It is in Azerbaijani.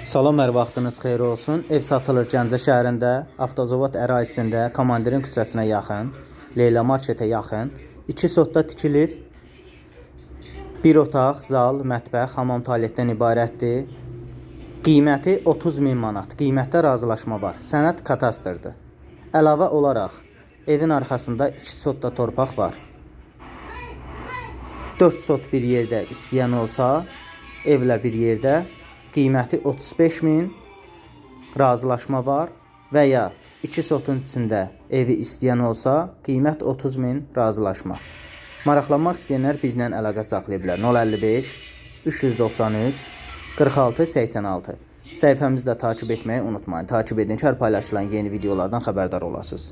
Salam, hər vaxtınız xeyir olsun. Ev satılır Gəncə şəhərində, Avtozavod ərazisində, Komandirin küçəsinə yaxın, Leyla marketə yaxın. 2 sotda tikilib. Bir otaq, zal, mətbəx, hamam tualetdən ibarətdir. Qiyməti 30 min manat. Qiymətdə razılaşma var. Sənəd katastrdır. Əlavə olaraq evin arxasında 2 sotda torpaq var. 4 sot bir yerdə istəyən olsa, evlə bir yerdə qiyməti 35 min razılaşma var və ya 2 sotun içində evi istəyən olsa, qiymət 30 min razılaşma. Maraqlanmaq istəyənlər bizlə əlaqə saxlaya bilər. 055 393 46 86. Səhifəmizi də takib etməyi unutmayın. Takib edin ki, hər paylaşılan yeni videolardan xəbərdar olasınız.